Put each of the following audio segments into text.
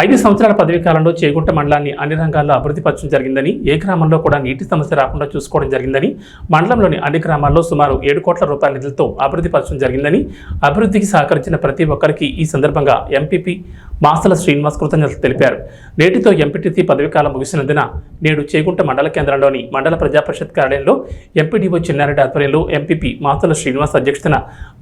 ఐదు సంవత్సరాల పదవీ కాలంలో చేగుంట మండలాన్ని అన్ని రంగాల్లో అభివృద్ధి పరచడం జరిగిందని ఏ గ్రామంలో కూడా నీటి సమస్య రాకుండా చూసుకోవడం జరిగిందని మండలంలోని అన్ని గ్రామాల్లో సుమారు ఏడు కోట్ల రూపాయల నిధులతో అభివృద్ధి పరచడం జరిగిందని అభివృద్ధికి సహకరించిన ప్రతి ఒక్కరికి ఈ సందర్భంగా ఎంపీపీ మాసల శ్రీనివాస్ కృతజ్ఞతలు తెలిపారు. నేటితో ఎంపీటీసీ పదవీ కాలం ముగిసినందున నేడు చేగుంట మండల కేంద్రంలోని మండల ప్రజాపరిషత్ కార్యాలయంలో ఎంపీడీఓ చిన్నారెడ్డి ఆధ్వర్యంలో ఎంపీపీ మాసల శ్రీనివాస్ అధ్యక్షతన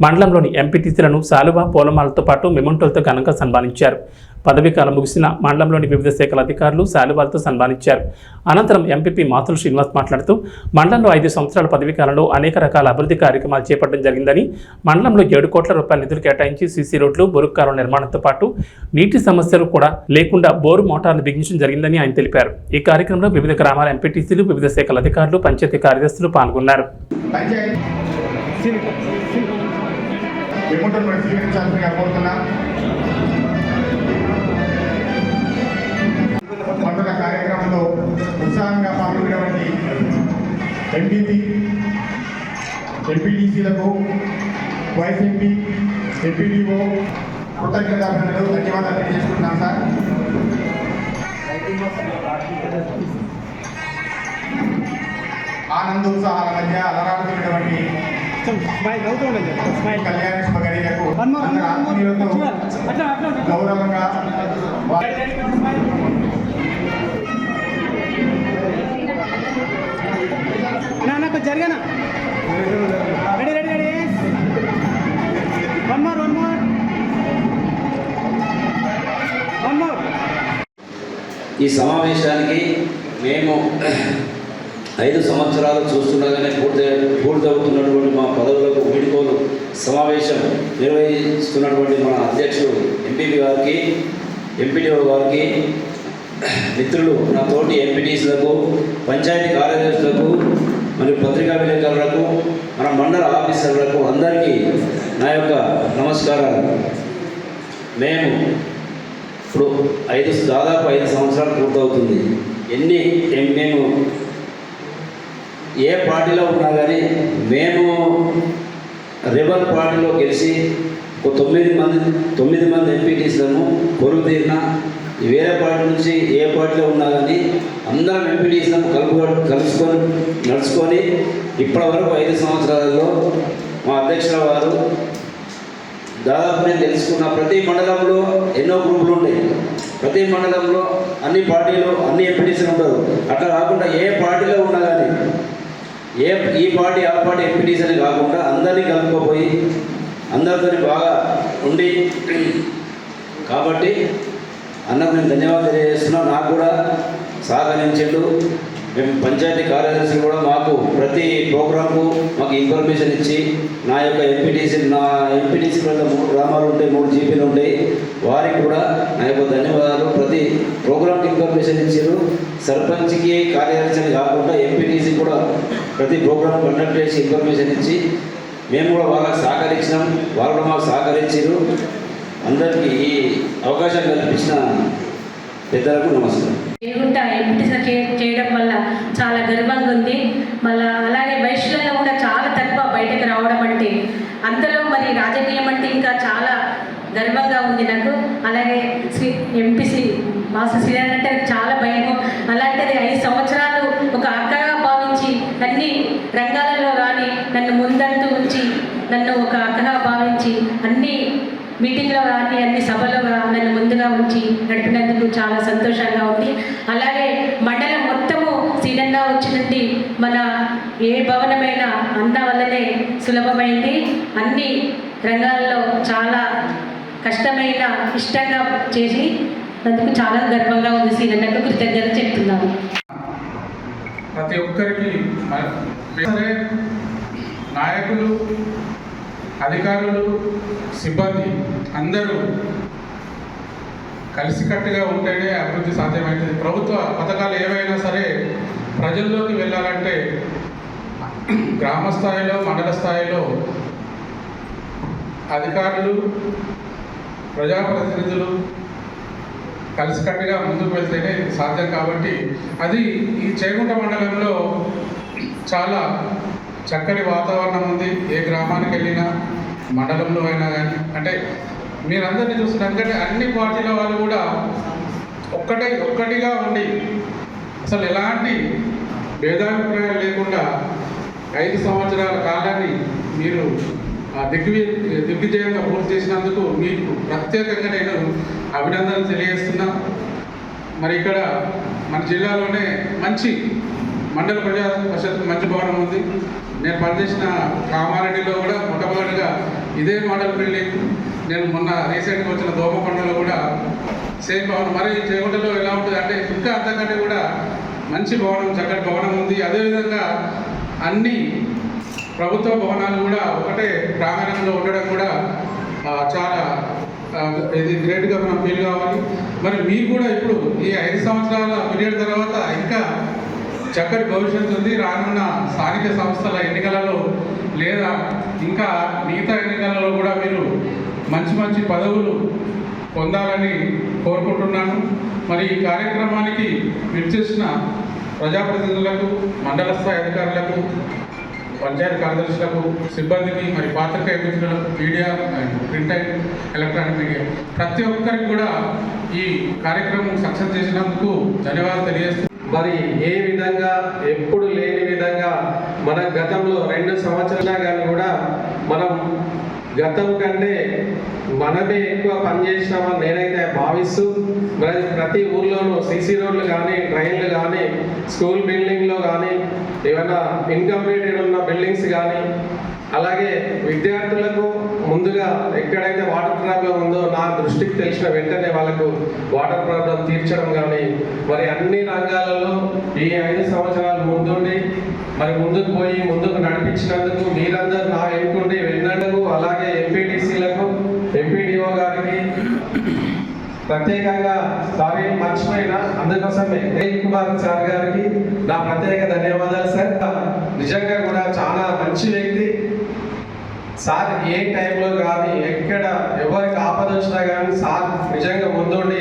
మండలంలోని ఎంపీటీసీలను శాలువా పూలమాలతో పాటు మెమంటోలతో ఘనంగా సన్మానించారు. పదవీ కాలం ముగిసిన మండలంలోని వివిధ శాఖల అధికారులు శాలువాలతో సన్మానించారు అనంతరం ఎంపీపీ మాతులు శ్రీనివాస్ మాట్లాడుతూ మండలంలో ఐదు సంవత్సరాల పదవీ కాలంలో అనేక రకాల అభివృద్ధి కార్యక్రమాలు చేపట్టడం జరిగిందని మండలంలో ఏడు కోట్ల రూపాయల నిధులు కేటాయించి సీసీ రోడ్లు బొరుక్కారుల నిర్మాణంతో పాటు నీటి సమస్యలు కూడా లేకుండా బోరు మోటార్లు బిగించడం జరిగిందని ఆయన తెలిపారు ఈ కార్యక్రమంలో వివిధ గ్రామాల ఎంపీటీసీలు వివిధ శాఖల అధికారులు పంచాయతీ కార్యదర్శులు పాల్గొన్నారు ఏమంటారు మరి కోరుతున్నా ఎంపీపీ ఎంపీటీసీలకు వైస్ ఎంపీ ఎంపీడీఓ కృతజ్ఞతాభినందనలు ధన్యవాదాలు తెలియజేసుకుంటున్నాం సార్. ఆనందోత్సాహాల మధ్య అలరాడుతున్నటువంటి కళ్యాణ అట్లా గౌరవంగా వా- నా నాకు జరిగానా? Ready ready ready one more one more one more ఈ సమావేశానికి మేము ఐదు సంవత్సరాలు చూస్తుండగానే పూర్తి పూర్తవుతున్నటువంటి మా పదవులకు వీడుకోలు సమావేశం నిర్వహిస్తున్నటువంటి మన అధ్యక్షుడు ఎంపీపీ గారికి ఎంపీడీఓ గారికి మిత్రులు నా తోటి ఎంపీటీసులకు పంచాయతీ కార్యదర్శులకు మరియు పత్రికా విలేకరులకు మన మండల ఆఫీసర్లకు అందరికీ నా యొక్క నమస్కారాలు. మేము ఇప్పుడు ఐదు దాదాపు ఐదు సంవత్సరాలు పూర్తవుతుంది. ఎన్ని మేము ఏ పార్టీలో ఉన్నా కానీ మేము రివర్ పార్టీలో గెలిచి ఒక తొమ్మిది మంది తొమ్మిది మంది ఎంపీటీస్లను కొరుకు తీరిన వేరే పార్టీ నుంచి ఏ పార్టీలో ఉన్నా కానీ అందరం ఎంపీడీసీలను కలుపు కలుసుకొని నడుచుకొని ఇప్పటి వరకు ఐదు సంవత్సరాలలో మా అధ్యక్షుల వారు దాదాపు నేను తెలుసుకున్న ప్రతి మండలంలో ఎన్నో గ్రూపులు ఉన్నాయి ప్రతి మండలంలో అన్ని పార్టీలు అన్ని ఎంపీటీసీలు ఉండరు. అట్లా కాకుండా ఏ పార్టీలో ఉన్నా కానీ ఏ ఈ పార్టీ ఆ పార్టీ ఎంపీటీసీ అని కాకుండా అందరినీ కలుపుకోపోయి అందరితో బాగా ఉండి కాబట్టి అన్నకు నేను ధన్యవాదాలు తెలియజేస్తున్నాను నాకు కూడా సహకరించిండు. మేము పంచాయతీ కార్యదర్శి కూడా మాకు ప్రతి ప్రోగ్రాంకు మాకు ఇన్ఫర్మేషన్ ఇచ్చి నా యొక్క ఎంపీటీసీ నా ఎంపీటీసీ వల్ల మూడు గ్రామాలు ఉంటాయి మూడు జీపీలు ఉంటాయి. వారికి కూడా నా యొక్క ధన్యవాదాలు. ప్రతి ప్రోగ్రాంకి ఇన్ఫర్మేషన్ ఇచ్చారు సర్పంచ్కి కార్యదర్శిని కాకుండా ఎంపీటీసీ కూడా ప్రతి ప్రోగ్రాం కండక్ట్ చేసి ఇన్ఫర్మేషన్ ఇచ్చి మేము కూడా వాళ్ళకి సహకరించినాం. వాళ్ళు కూడా మాకు సహకరించారు అందరికీ ఈ అవకాశం కల్పించిన పెద్దలకు నమస్కారం. ఏగుంట చేయడం వల్ల చాలా గర్వంగా ఉంది. మళ్ళా అలాగే వయసులలో కూడా చాలా తక్కువ బయటకు రావడం అంటే అంతలో మరి రాజకీయం అంటే ఇంకా చాలా గర్వంగా ఉంది నాకు. అలాగే శ్రీ ఎంపీసీ మాస్టర్ శ్రీరాజ్ అంటే చాలా భయము అలాంటిది ఐదు సంవత్సరాలు ఒక అక్కగా భావించి అన్ని రంగాలలో కానీ నన్ను ముందంటూ ఉంచి నన్ను ఒక అక్కగా భావించి అన్ని మీటింగ్లో కానీ అన్ని సభలో కానీ నన్ను ముందుగా ఉంచి నడిపినందుకు చాలా సంతోషంగా ఉంది అలాగే మండలం మొత్తము సీనంగా వచ్చినట్టు మన ఏ భవనమైనా అన్న వల్లనే సులభమైంది. అన్ని రంగాల్లో చాలా కష్టమైన ఇష్టంగా చేసి అందుకు చాలా గర్వంగా ఉంది. సీనన్నకు కృతజ్ఞత చెప్తున్నాను. ప్రతి ఒక్కరికి సరే నాయకులు అధికారులు సిబ్బంది అందరూ కలిసికట్టుగా ఉంటేనే అభివృద్ధి సాధ్యమవుతుంది. ప్రభుత్వ పథకాలు ఏవైనా సరే ప్రజల్లోకి వెళ్ళాలంటే గ్రామ స్థాయిలో మండల స్థాయిలో అధికారులు ప్రజాప్రతినిధులు కలిసికట్టుగా ముందుకు వెళ్తేనే సాధ్యం కాబట్టి అది ఈ చేగుంట మండలంలో చాలా చక్కని వాతావరణం ఉంది. ఏ గ్రామానికి వెళ్ళినా మండలంలో అయినా కానీ. అంటే మీరందరినీ చూస్తున్నారు ఎందుకంటే అన్ని పార్టీల వాళ్ళు కూడా ఒక్కటే ఒక్కటిగా ఉండి అసలు ఎలాంటి భేదాభిప్రాయాలు లేకుండా ఐదు సంవత్సరాల కాలాన్ని మీరు ఆ, దిగ్వి దిగ్విజయంగా పూర్తి చేసినందుకు మీకు ప్రత్యేకంగా నేను అభినందనలు తెలియజేస్తున్నా. మరి ఇక్కడ మన జిల్లాలోనే మంచి మండల ప్రజా పరిషత్ మంచి భవనం ఉంది. నేను పనిచేసిన కామారెడ్డిలో కూడా మొట్టమొదటిగా ఇదే మోడల్ బిల్డింగ్. నేను మొన్న రీసెంట్గా వచ్చిన దోమకొండలో కూడా సేమ్ భవనం. మరి చేగుంటలో ఎలా ఉంటుంది అంటే మంచి భవనం చక్కటి భవనం ఉంది. అదేవిధంగా అన్ని ప్రభుత్వ భవనాలు కూడా ఒకటే ప్రాంగణంలో ఉండడం కూడా చాలా ఇది గ్రేట్గా మనం ఫీల్ కావాలి. మరి మీరు కూడా ఇప్పుడు ఈ ఐదు సంవత్సరాల పీరియడ్ తర్వాత ఇంకా చక్కటి భవిష్యత్తు ఉంది. రానున్న స్థానిక సంస్థల ఎన్నికలలో లేదా ఇంకా మిగతా ఎన్నికలలో కూడా మీరు మంచి మంచి పదవులు పొందాలని కోరుకుంటున్నాను. మరి ఈ కార్యక్రమానికి విచ్చేసిన ప్రజాప్రతినిధులకు మండల స్థాయి అధికారులకు పంచాయతీ కార్యదర్శులకు సిబ్బందికి మరి పాత్రికేయ మిత్రులకు media and print and electronic media ప్రతి ఒక్కరికి కూడా ఈ కార్యక్రమం సక్సెస్ చేసినందుకు ధన్యవాదాలు తెలియజేస్తున్నాను మరి ఏ విధంగా ఎప్పుడు లేని విధంగా మన గతంలో రెండు సంవత్సరాలు కానీ కూడా గతం కంటే మనమే ఎక్కువ పనిచేసినామని నేనైతే భావిస్తూ మరి ప్రతి ఊర్లోనూ సీసీ రోడ్లు కానీ ట్రైన్లు కానీ స్కూల్ బిల్డింగ్లో కానీ ఏమైనా ఇన్కంప్లీటెడ్ ఉన్న బిల్డింగ్స్ కానీ అలాగే విద్యార్థులకు ముందుగా ఎక్కడైతే వాటర్ ప్రాబ్లం ఉందో నా దృష్టికి తెలిసిన వెంటనే వాళ్ళకు వాటర్ ప్రాబ్లం తీర్చడం కానీ మరి అన్ని రంగాలలో ఈ ఐదు సంవత్సరాలు ముందుండి మరి ముందుకు పోయి ముందుకు నడిపించినందుకు మీరందరూ నా ఎన్నుకుంటే వెన్నందుకు అలాగే ఎంపీటీసీలకు ఎంపీడీఓ గారికి ప్రత్యేకంగా సారీ మర్చిపోయిన అందుకోసమే ఉదయ్ కుమార్ సార్ గారికి నా ప్రత్యేక ధన్యవాదాలు సార్. నిజంగా కూడా చాలా మంచి వ్యక్తి. సార్ ఏ టైంలో కానీ ఎక్కడ ఎవరికి ఆపద వచ్చినా కానీ సార్ నిజంగా ముందుండి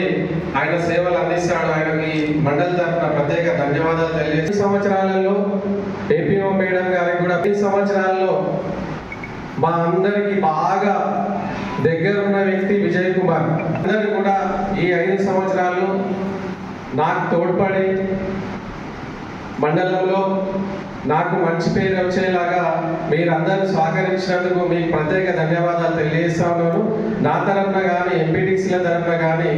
ఆయన సేవలు అందిస్తాడు. ఆయనకి మండలి తరఫున ప్రత్యేక ధన్యవాదాలు తెలియజేసి సంవత్సరాలలో ఏపీఓ మేడం గారికి కూడా ఈ సంవత్సరాల్లో మా అందరికి బాగా దగ్గర ఉన్న వ్యక్తి విజయ్ కుమార్. అందరు కూడా ఈ ఐదు సంవత్సరాలు నాకు తోడ్పడి మండలంలో నాకు మంచి పేరు వచ్చేలాగా మీరందరూ సహకరించినందుకు మీకు ప్రత్యేక ధన్యవాదాలు తెలియజేస్తా ఉన్నాను నా తరఫున కానీ ఎంపీటీసీల తరఫున కానీ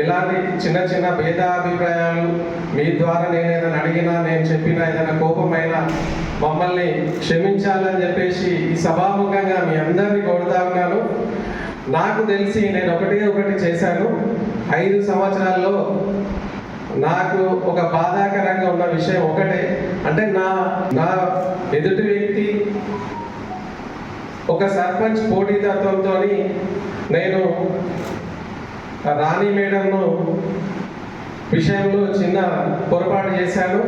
ఎలాంటి చిన్న చిన్న భేదాభిప్రాయాలు మీ ద్వారా నేను ఏదైనా అడిగినా నేను చెప్పినా ఏదైనా కోపమైనా మమ్మల్ని క్షమించాలని చెప్పేసి ఈ సభాముఖంగా మీ అందరినీ కోరుతా ఉన్నాను. నాకు తెలిసి నేను ఒకటి ఒకటి చేశాను. ఐదు సంవత్సరాల్లో నాకు ఒక బాధాకరంగా ఉన్న విషయం ఒకటే. అంటే నా నా ఎదుటి వ్యక్తి ఒక సర్పంచ్ పోటీతత్వంతో నేను రాణి మేడంను విషయంలో చిన్న పొరపాటు చేశాను.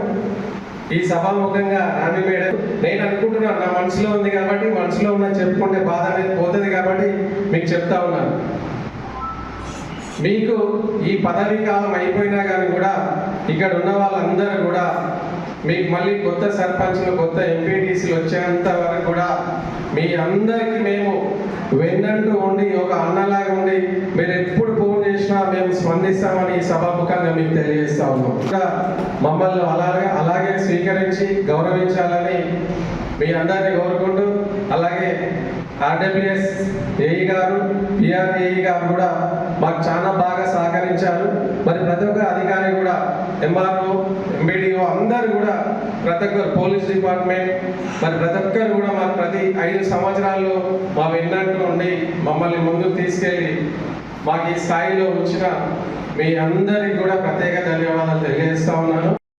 ఈ సభాముఖంగా రాణి మేడం నేను అనుకుంటున్నాను నా మనసులో ఉంది కాబట్టి మనసులో ఉన్న చెప్పుకుంటే బాధ అనేది పోతుంది కాబట్టి మీకు చెప్తా ఉన్నాను. మీకు ఈ పదవీ కాలం అయిపోయినా కానీ కూడా ఇక్కడ ఉన్న వాళ్ళందరూ కూడా మీకు మళ్ళీ కొత్త సర్పంచ్లు కొత్త ఎంపీటీసీలు వచ్చేంత వరకు కూడా మీ అందరికీ మేము వెన్నంటూ ఉండి ఒక అన్నలాగా ఉండి మీరు ఎప్పుడు ఫోన్ చేసినా మేము స్పందిస్తామని ఈ సభాముఖంగా మీకు తెలియజేస్తా ఉన్నాం. మమ్మల్ని అలాగే అలాగే స్వీకరించి గౌరవించాలని మీ అందరినీ కోరుకుంటూ అలాగే ఆర్డబ్ల్యూఎస్ ఏఈ గారు పిఆర్ఏఈ గారు కూడా మాకు చాలా బాగా సహకరించారు. మరి ప్రతి ఒక్క అధికారి కూడా ఎంఆర్ఓ ఎంబీడీఓ అందరు కూడా ప్రతి ఒక్కరు పోలీస్ డిపార్ట్మెంట్ మరి ప్రతి ఒక్కరు కూడా మాకు ప్రతి ఐదు సంవత్సరాల్లో మా విన్నట్టు ఉండి మమ్మల్ని ముందుకు తీసుకెళ్ళి మాకు ఈ స్థాయిలో ఉంచిన మీ అందరికి కూడా ప్రత్యేక ధన్యవాదాలు తెలియజేస్తా ఉన్నాను.